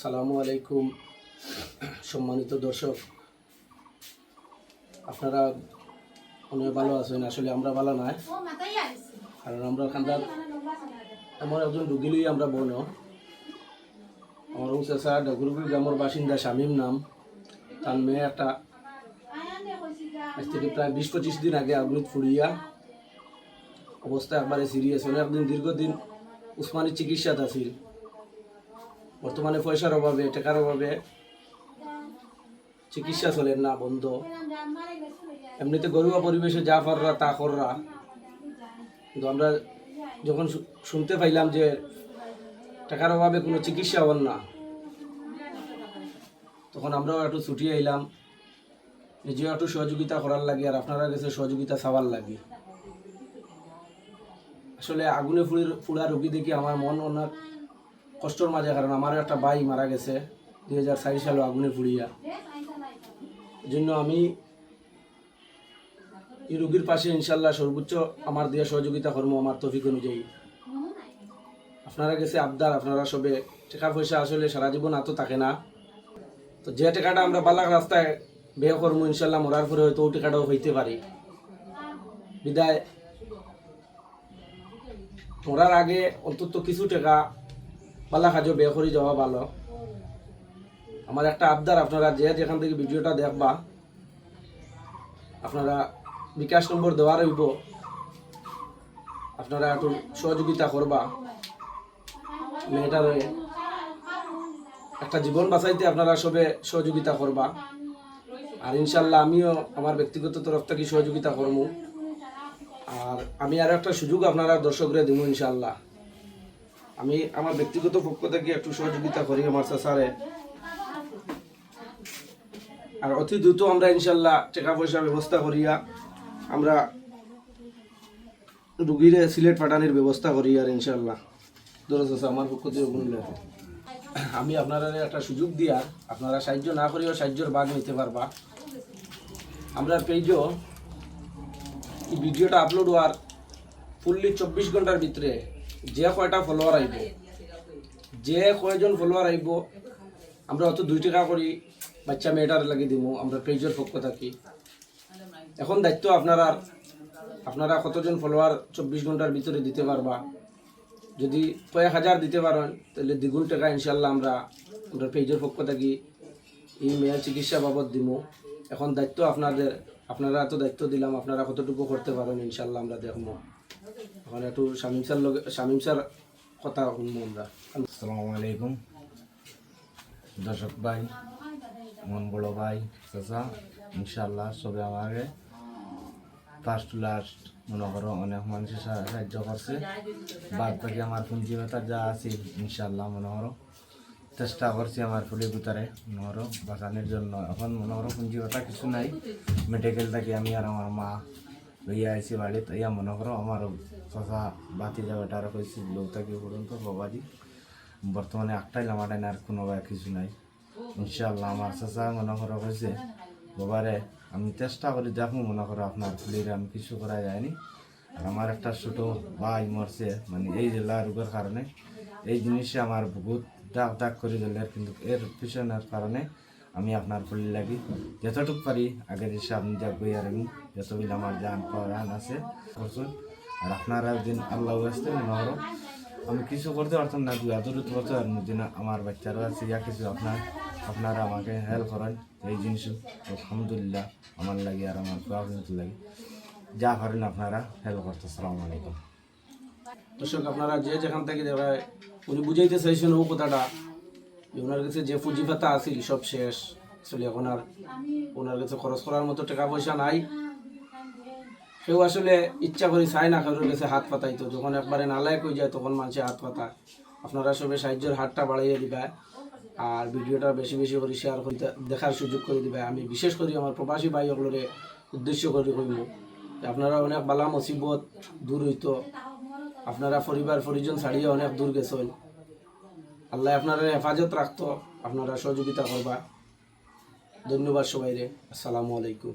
সালামু আলাইকুম, সম্মানিত দর্শক। আপনারা অনেক ভালো আছেন, আসলে আমরা ভালো নাই। কারণ আমরা খান্দার এমন একজন রুগী আমরা বন আমার চেষা ডগুরগুল গ্রামের বাসিন্দা শামীম নাম। তার মেয়ে একটা আজ থেকে প্রায় বিশ পঁচিশ দিন আগে আগুনিত ফুড়িয়া অবস্থা একবারে সিরিয়াস। অনেকদিন দীর্ঘদিন উসমানী চিকিৎসাত আছিল বর্তমানে পয়সার অভাবে, টাকার অভাবে চিকিৎসা চলে না, বন্ধ। এমনিতে ঘরোয়া পরিবেশে যা পাররা তা কররা। কিন্তু আমরা যখন শুনতে পাইলাম যে টাকার অভাবে কোনো চিকিৎসা হন না, তখন আমরাও একটু ছুটিয়ে এলাম নিজেও একটু সহযোগিতা করার লাগে, আর আপনারা কাছে সহযোগিতা চাওয়ার লাগে। আসলে আগুনে ফুড়ে, ফুড়া রোগী দেখি আমার মন অনেক কষ্টর মাঝে, কারণ আমারও একটা ভাই মারা গেছে, দুই হাজার চারি সালে আগুনে এই জন্য আমি এই রুগীর পাশে ইনশাল্লাহ সর্বোচ্চ আমার দিয়ে সহযোগিতা কর্ম আমার তফিক অনুযায়ী। আপনারা গেছে আবদার, আপনারা সবে টাকা পয়সা আসলে সারা জীবন এত থাকে না। তো যে টাকাটা আমরা বালাক রাস্তায় ব্যয় করব ইনশাল্লাহ, মরার পরে হয়তো ও টাকাটাও হইতে পারি। বিদায়। মরার আগে অন্তত কিছু টাকা বালা কাজও ব্যয় করে যাওয়া ভালো আমার একটা আবদার আপনারা যে যেখান থেকে ভিডিওটা দেখবা, আপনারা বিকাশ নম্বর দেওয়া রইব আপনারা একটু সহযোগিতা করবা মেয়েটার একটা জীবন বাঁচাইতে আপনারা সবে সহযোগিতা করবা আর ইনশাল্লাহ আমিও আমার ব্যক্তিগত তরফ থেকে সহযোগিতা করব আর আমি আরও একটা সুযোগ আপনারা দর্শকরা দিব ইনশাল্লাহ আমি আমার ব্যক্তিগত পক্ষ থেকে একটু সহযোগিতা করি আমার স্যারে আর অতি দ্রুত আমরা ইনশাল্লাহ টাকা পয়সা ব্যবস্থা করিয়া আমরা রুগীরে সিলেট পাঠানোর ব্যবস্থা করি আর ইনশাল্লাহ। দরজ আছে আমার পক্ষ থেকে আমি আপনারা একটা সুযোগ দিয়া আপনারা সাহায্য না করিও সাহায্যের ভাগ নিতে পারবা। আমরা পেজও ভিডিওটা আপলোড হওয়ার ফুললি চব্বিশ ঘণ্টার ভিতরে যে কয়টা ফলোয়ার আইব যে কয়জন ফলোয়ার আইব আমরা অত দুই টাকা করি বাচ্চা মেয়েটার লাগে দিব আমরা পেজের পক্ষ থাকি। এখন দায়িত্ব আপনারা আপনারা কতজন ফলোয়ার চব্বিশ ঘণ্টার ভিতরে দিতে পারবা? যদি কয়েক হাজার দিতে পারেন, তাহলে দ্বিগুণ টাকা ইনশাল্লাহ আমরা আমরা পেজের পক্ষ থাকি এই মেয়ের চিকিৎসা বাবদ দিব এখন দায়িত্ব আপনাদের, আপনারা এত দায়িত্ব দিলাম, আপনারা কতটুকু করতে পারেন ইনশাল্লাহ আমরা দেখব। এখন আমরা। আসসালামু আলাইকুম। দর্শক ভাই মন বড় ভাই, চাচা ইনশাল্লাহ সবে আমাকে ফার্স্ট টু লাস্ট মনে করো অনেক মানুষের সাহায্য করছে। বাদ বাকি আমার পুঁজি যা আছে ইনশাল্লাহ মনে করো চেষ্টা করছি আমার ফুলি ভিতরে মনে করো বাঁচানোর জন্য। এখন মনে করো ব্যথা কিছু নাই। মেডিকেল থেকে আমি আর আমার মা লইয়া আইসি বাড়িতে ইয়া মনে করো আমার চাচা বাতি যাবে তার কইছি লোক থাকি পর্যন্ত, বাবাজি? বর্তমানে একটাই লামাটাই আর কোনো কিছু নাই। ইনশাল্লাহ আমার চাচা মনে করো কইছে, বাবারে, আমি চেষ্টা করি, দেখো মনে করো আপনার ফুলির আমি কিছু করা যায়নি। আর আমার একটা ছোটো ভাই মরছে মানে এই জেলা রোগের কারণে। এই জিনিসে আমার বহুত দাগ দাগ করে দিলে কিন্তু এর পিছনের কারণে আমি আপনার ফুলি লাগি। যতটুকু পারি আগে এসে আপনি যা বইয়া রাখুন যতগুলো আমার জান প্রাণ আছে, করছেন। আর আপনারা দিন আল্লাহ আসতে করো আমি কিছু করতে পারতাম না, দুই আদরত বছর আর দিন আমার বাচ্চারা আছে ইয়া কিছু আপনার, আপনারা আমাকে হেল্প করেন। এই জিনিস আলহামদুলিল্লাহ, আমার লাগে আর আমার প্রবলেম লাগে। যা পারেন আপনারা হেল্প করতে। আসসালামু আলাইকুম। দর্শক, আপনারা যে যেখান থেকে উনি বুঝাইতে চাইছেন ও কথাটা ওনার কাছে যে পুঁজি ভাতা আছিল সব শেষ। আসলে এখন আর ওনার কাছে খরচ করার মতো টাকা পয়সা নাই। কেউ আসলে ইচ্ছা করে চায় না কারোর কাছে হাত পাতাই তো যখন একবারে নালায় কই যায়, তখন মানুষে হাত পাতা। আপনারা সবে সাহায্যের হাতটা বাড়াইয়ে দিবা আর ভিডিওটা বেশি বেশি করে শেয়ার করতে, দেখার সুযোগ করে দিবে। আমি বিশেষ করে আমার প্রবাসী ভাই ওগুলোরে উদ্দেশ্য করে কইব আপনারা অনেক বালা মুসিবত দূর হইতো। আপনারা পরিবার, পরিজন ছাড়িয়ে অনেক দূর গেছেন। আল্লাহ আপনারা হেফাজত রাখতো আপনারা সহযোগিতা করবা। ধন্যবাদ সবাইরে। আসসালামু আলাইকুম।